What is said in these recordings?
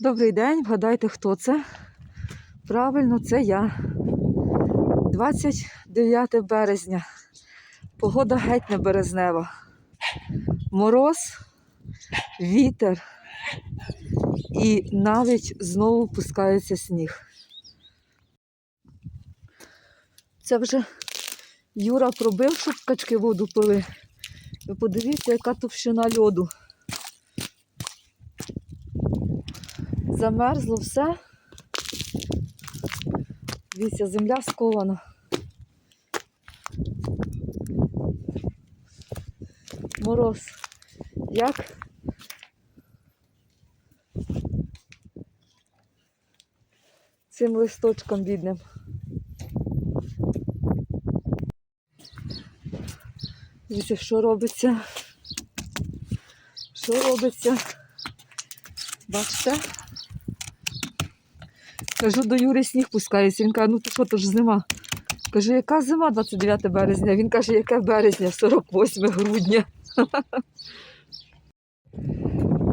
Добрий день, вгадайте, хто це? Правильно, це я. 29 березня. Погода геть не березнева. Мороз, вітер і навіть знову пускається сніг. Це вже Юра пробив, щоб качки воду пили. Ви подивіться, яка товщина льоду. Замерзло все. Дивіться, земля скована. Мороз. Як? Цим листочком бідним. Дивіться, що робиться. Що робиться? Бачите? Кажу, до Юри сніг пускається. Він каже, ну то що, то ж зима. Кажу, яка зима 29 березня? Він каже, яке березня, 48 грудня.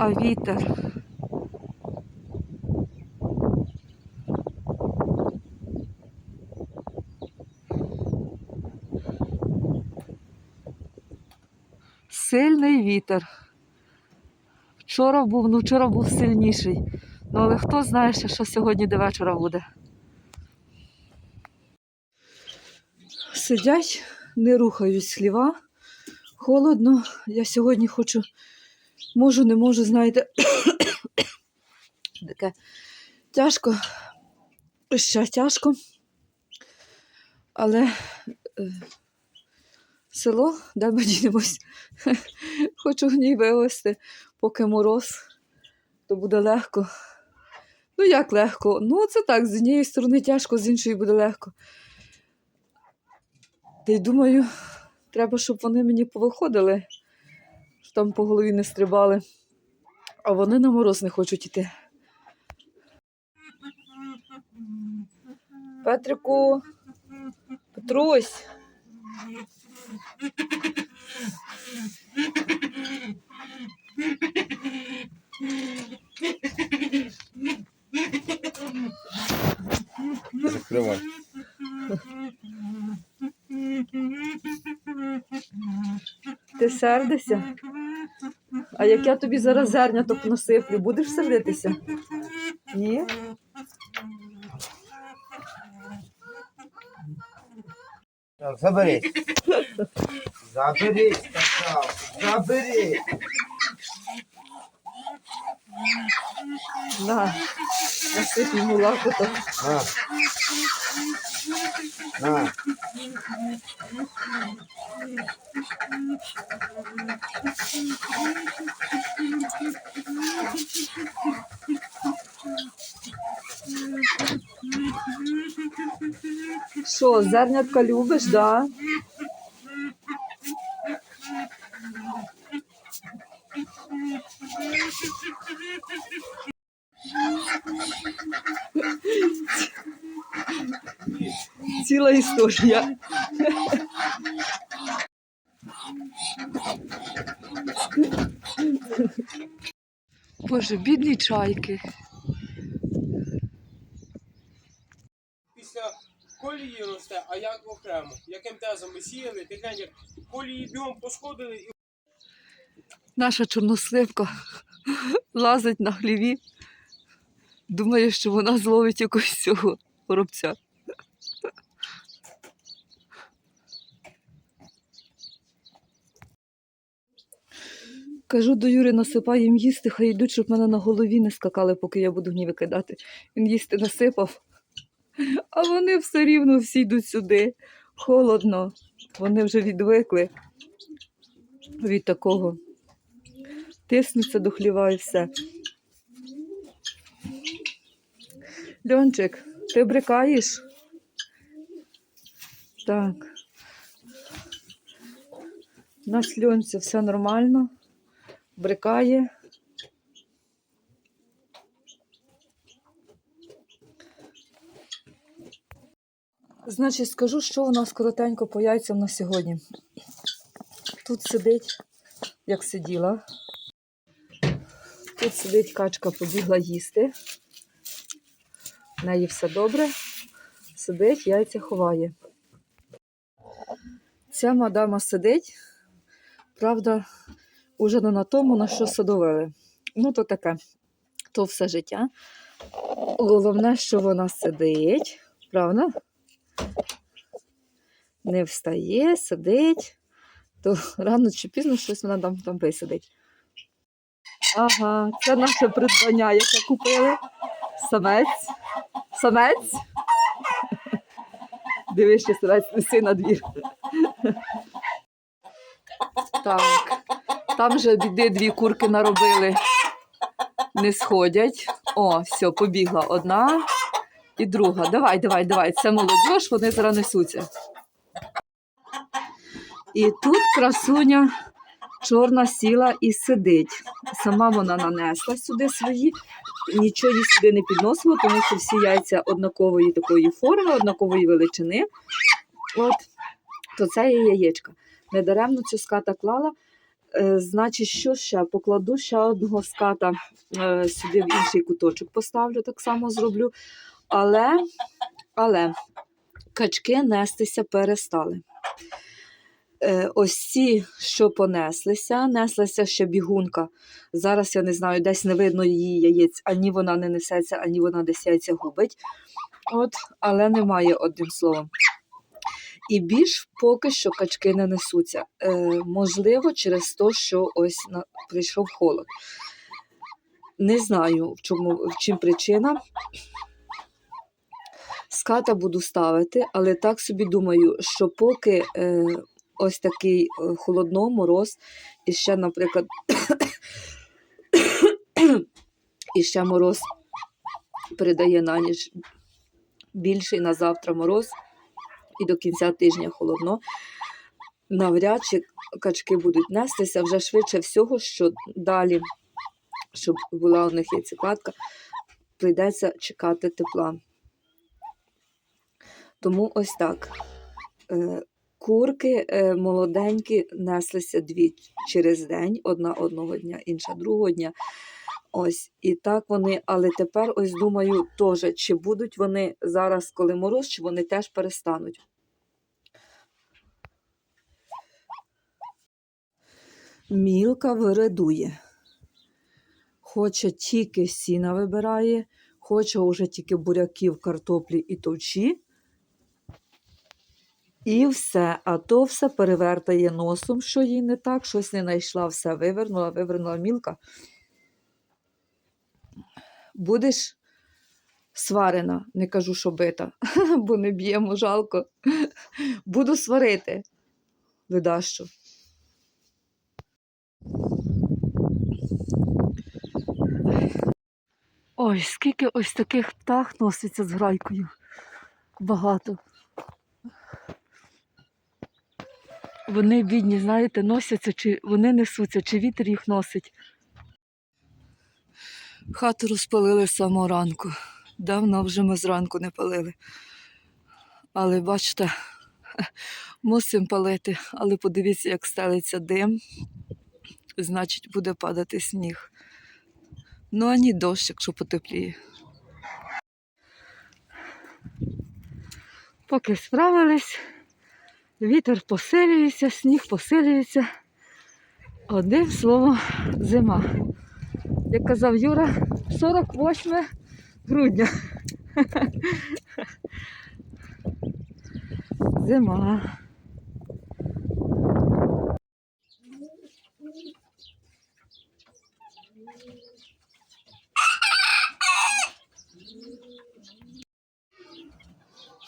А вітер. Сильний вітер. Вчора був, ну вчора був сильніший. Ну, але хто знає, що сьогодні до вечора буде. Сидять, не рухаюсь хліва. Холодно. Я сьогодні хочу, можу, не можу, знаєте, таке тяжко, ще тяжко. Але е, село, де ми дінемось, хочу в ній вивезти, поки мороз, то буде легко. Ну, як легко? Ну, це так, з однієї сторони тяжко, з іншої буде легко. Та й думаю, треба, щоб вони мені повиходили, щоб там по голові не стрибали. А вони на мороз не хочуть іти. Петрику, Петрусь. Закривай. Ти сердишся? А як я тобі зараз зерняток насиплю, будеш сердитися? Ні? Так, заберись. Заберись, сказав. Заберись. На, насип йому лакоток. На. Що, зернятка любиш, да? Ціла історія. Боже, бідні чайки. після колії росте, а як окремо. Яким тезом ми сіяли, ти глянь, як колії бігом посходили і Наша чорносливка лазить на хліві. Думає, що вона зловить якогось цього воробця. Кажу до Юри, насипай їм їсти, хай йдуть, щоб мене на голові не скакали, поки я буду гні викидати. Він їсти насипав, а вони все рівно всі йдуть сюди. Холодно. Вони вже відвикли від такого тиснуться до хліва і все. Льончик, ти брикаєш? Так. У нас льонця все нормально. Брикає. Значить, скажу, що у нас коротенько по яйцям на сьогодні. Тут сидить, як сиділа. Тут сидить качка, побігла їсти. В неї все добре. Сидить, яйця ховає. Ця мадама сидить, правда, уже не на тому, на що садовили. Ну, то таке, то все життя. Головне, що вона сидить, правда? Не встає, сидить, то рано чи пізно щось вона там, там висидить. Ага, це наше придбання, яке купили. Самець. Самець. Дивись, що самець на двір. Так. Там же біди дві курки наробили. Не сходять. О, все, побігла одна і друга. Давай, давай, давай. Це молодь, вони зараз несуться. І тут красуня чорна сіла і сидить. Сама вона нанесла сюди свої, нічого їй сюди не підносило, тому що всі яйця однакової такої форми, однакової величини. От, то це є яєчка. Недаремно цю ската клала. Е, значить, що ще? Покладу ще одного ската е, сюди в інший куточок поставлю, так само зроблю. Але, але качки нестися перестали. Е, ось ці, що понеслися, неслася ще бігунка. Зараз я не знаю, десь не видно її яєць, ані вона не несеться, ані вона десь яйця губить. От, але немає одним словом. І більш поки що качки не несуться. Е, можливо, через те, що ось на, прийшов холод. Не знаю, в чому в чим причина. Ската буду ставити, але так собі думаю, що поки е, ось такий е, холодно, мороз, і ще, наприклад, і ще мороз передає на ніч більший на завтра мороз, і до кінця тижня холодно. Навряд чи качки будуть нестися вже швидше всього, що далі, щоб була у них яйцекладка, прийдеться чекати тепла. Тому ось так. Е, Курки е, молоденькі неслися дві через день, одна одного дня, інша другого дня. Ось, і так вони, але тепер ось думаю, теж, чи будуть вони зараз, коли мороз, чи вони теж перестануть. Мілка виредує. Хоче тільки сіна вибирає, хоче уже тільки буряків, картоплі і товчі. І все, а то все перевертає носом, що їй не так, щось не знайшла, все вивернула, вивернула мілка. Будеш сварена, не кажу, що бита, бо не б'ємо, жалко. Буду сварити. Видащо. Ой, скільки ось таких птах носиться з грайкою. Багато. Вони бідні, знаєте, носяться, чи вони несуться, чи вітер їх носить. Хату розпалили самого ранку. Давно вже ми зранку не палили. Але бачите, мусимо палити, але подивіться, як стелиться дим. Значить, буде падати сніг. Ну, ані дощ, якщо потепліє. Поки справились, вітер посилюється, сніг посилюється. Одним словом, зима. Як казав Юра, 48 грудня. Зима.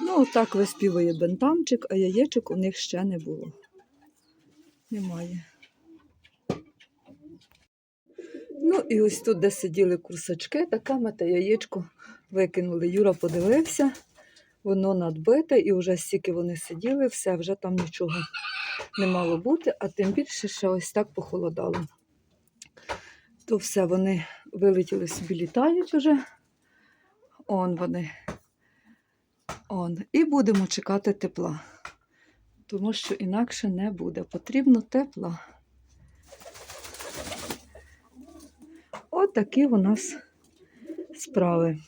Ну, так виспівує бентамчик, а яєчок у них ще не було. Немає. Ну і ось тут, де сиділи курсачки, таке ми те яєчко викинули. Юра подивився, воно надбите, і вже стільки вони сиділи, все, вже там нічого не мало бути, а тим більше ще ось так похолодало. То все, вони вилетіли собі, літають уже. Он вони. Он. І будемо чекати тепла. Тому що інакше не буде. Потрібно тепла. От такі у нас справи.